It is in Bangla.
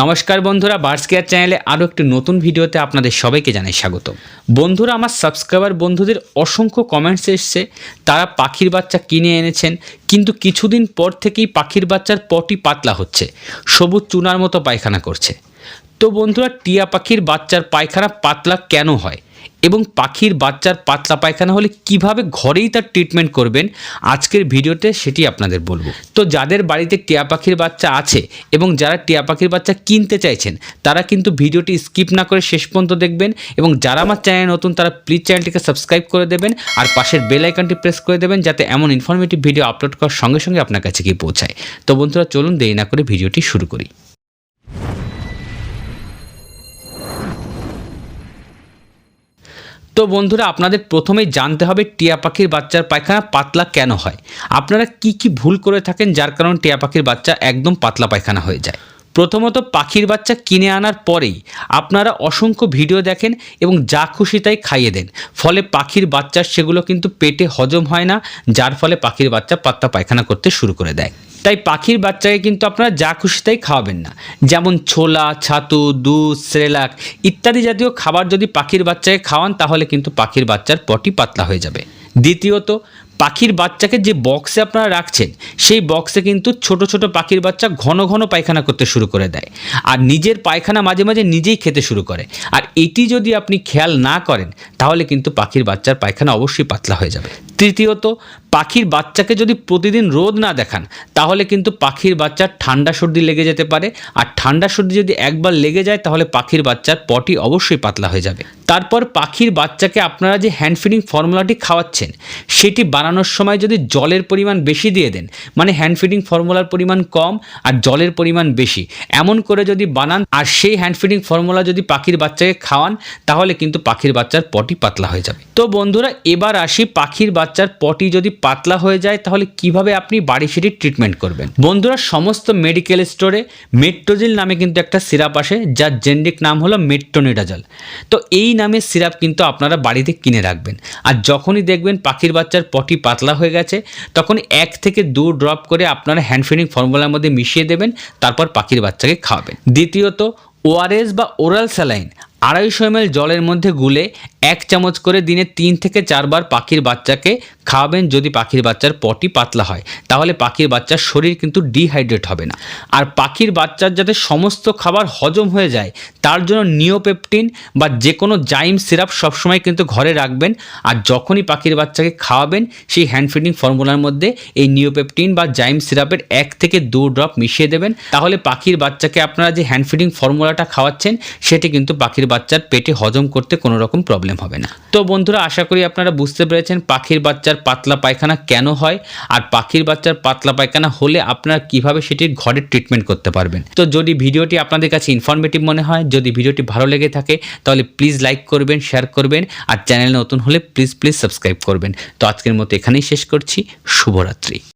নমস্কার বন্ধুরা বার্স কেয়ার চ্যানেলে আরও একটি নতুন ভিডিওতে আপনাদের সবাইকে জানাই স্বাগত। বন্ধুরা, আমার সাবস্ক্রাইবার বন্ধুদের অসংখ্য কমেন্টস এসছে। তারা পাখির বাচ্চা কিনে এনেছেন, কিন্তু কিছুদিন পর থেকেই পাখির বাচ্চার পটি পাতলা হচ্ছে। সবুজ চুনার মতো পায়খানা করছে। তো বন্ধুরা টিয়া পাখির বাচ্চার পায়খানা পাতলা কেন হয়? এবং পাখির বাচ্চার পাতলা পায়খানা হলে কীভাবে ঘরেই তার ট্রিটমেন্ট করবেন? আজকের ভিডিওতে সেটি আপনাদের বলব। তো যাদের বাড়িতে টিয়া পাখির বাচ্চা আছে এবং যারা টিয়া পাখির বাচ্চা কিনতে চাইছেন, তারা কিন্তু ভিডিওটি স্কিপ না করে শেষ পর্যন্ত দেখবেন এবং যারা আমার চ্যানেল নতুন, তারা প্লিজ চ্যানেলটিকে সাবস্ক্রাইব করে দেবেন আর পাশের বেল আইকনটি প্রেস করে দেবেন যাতে এমন ইনফরমেটিভ ভিডিও আপলোড করার সঙ্গে সঙ্গে আপনার কাছে গিয়ে পৌঁছায়। তো বন্ধুরা, চলুন দেরি না করে ভিডিওটি শুরু করি। তো বন্ধুরা, আপনাদের প্রথমেই জানতে হবে টিয়া পাখির বাচ্চার পায়খানা পাতলা কেন হয়। আপনারা কি কি ভুল করে থাকেন যার কারণে টিয়া পাখির বাচ্চা একদম পাতলা পায়খানা হয়ে যায়। প্রথমত পাখির বাচ্চা কিনে আনার পরেই আপনারা অসংখ্য ভিডিও দেখেন এবং যা খুশি তাই খাইয়ে দেন। ফলে পাখির বাচ্চার সেগুলো কিন্তু পেটে হজম হয় না, যার ফলে পাখির বাচ্চা পাতলা পায়খানা করতে শুরু করে দেয়। তাই পাখির বাচ্চাকে কিন্তু আপনারা যা খুশি তাই খাওয়াবেন না। যেমন ছোলা, ছাতু, দুধ, সেরেলাক ইত্যাদি জাতীয় খাবার যদি পাখির বাচ্চাকে খাওয়ান, তাহলে কিন্তু পাখির বাচ্চার পটি পাতলা হয়ে যাবে। দ্বিতীয়ত পাখির বাচ্চাকে যে বক্সে আপনারা রাখছেন, সেই বক্সে কিন্তু ছোট ছোট পাখির বাচ্চা ঘন ঘন পায়খানা করতে শুরু করে দেয়। আর নিজের পায়খানা মাঝে মাঝে নিজেই খেতে শুরু করে। আর এটি যদি আপনি খেয়াল না করেন, তাহলে কিন্তু পাখির বাচ্চার পায়খানা অবশ্যই পাতলা হয়ে যাবে। তৃতীয়ত পাখির বাচ্চাকে যদি প্রতিদিন রোদ না দেখান, তাহলে কিন্তু পাখির বাচ্চার ঠান্ডা সর্দি লেগে যেতে পারে। আর ঠান্ডা সর্দি যদি একবার লেগে যায়, তাহলে পাখির বাচ্চার পটি অবশ্যই পাতলা হয়ে যাবে। তারপর পাখির বাচ্চাকে আপনারা যে হ্যান্ড ফিডিং ফর্মুলাটি খাওয়াচ্ছেন, সেটি বানানোর সময় যদি জলের পরিমাণ বেশি দিয়ে দেন মানে হ্যান্ড ফিডিং ফর্মুলার পরিমাণ কম আর জলের পরিমাণ বেশি, এমন করে যদি বানান আর সেই হ্যান্ড ফিডিং ফর্মুলা যদি পাখির বাচ্চাকে খাওয়ান, তাহলে কিন্তু পাখির বাচ্চার পটি পাতলা হয়ে যাবে। তো বন্ধুরা, এবার আসি পাখির বাচ্চার পটি যদি পাতলা হয়ে যায়, তাহলে কীভাবে আপনি বাড়ি সেটি ট্রিটমেন্ট করবেন? বন্ধুরা, সমস্ত মেডিকেল স্টোরে মেট্রোজিল নামে কিন্তু একটা সিরাপ আসে, যার জেন্ডিক নাম হলো মেট্রোনিডাজল তো এই নামে সিরাপ কিন্তু আপনারা বাড়িতে কিনে রাখবেন। আর যখনই দেখবেন পাখির বাচ্চার পটি পাতলা হয়ে গেছে, তখন এক থেকে দু ড্রপ করে আপনারা হ্যান্ড ফিডিং ফর্মুলার মধ্যে মিশিয়ে দেবেন, তারপর পাখির বাচ্চাকে খাওয়াবেন। দ্বিতীয়ত ওআরএস বা ওরাল স্যালাইন আড়াইশো এম জলের মধ্যে গুলে এক চামচ করে দিনে তিন থেকে চারবার পাখির বাচ্চাকে খাওয়াবেন যদি পাখির বাচ্চার পটি পাতলা হয়। তাহলে পাখির বাচ্চার শরীর কিন্তু ডিহাইড্রেট হবে না। আর পাখির বাচ্চার যাতে সমস্ত খাবার হজম হয়ে যায়, তার জন্য নিওপেপটিন বা যে কোনো জাইম সিরাপ সবসময় কিন্তু ঘরে রাখবেন। আর যখনই পাখির বাচ্চাকে খাওয়াবেন, সেই হ্যান্ড ফিডিং ফর্মুলার মধ্যে এই নিওপেপটিন বা জাইম সিরাপের এক থেকে দু ড্রপ মিশিয়ে দেবেন। তাহলে পাখির বাচ্চাকে আপনারা যে হ্যান্ড ফিডিং ফর্মুলাটা খাওয়াচ্ছেন, সেটি কিন্তু পাখির বাচ্চার পেটে হজম করতে কোনো রকম প্রবলেম হবে না। তো বন্ধুরা, আশা করি আপনারা বুঝতে পেরেছেন পাখির বাচ্চার পাতলা পায়খানা কেন হয় আর পাখির বাচ্চার পাতলা পায়খানা হলে আপনারা কীভাবে সেটির ঘরে ট্রিটমেন্ট করতে পারবেন। তো যদি ভিডিওটি আপনাদের কাছে ইনফরমেটিভ মনে হয়, যদি ভিডিওটি ভালো লেগে থাকে, তাহলে প্লিজ লাইক করবেন শেয়ার করবেন আর চ্যানেল নতুন হলে প্লিজ প্লিজ সাবস্ক্রাইব করবেন। তো আজকের মতো এখানেই শেষ করছি। শুভরাত্রি।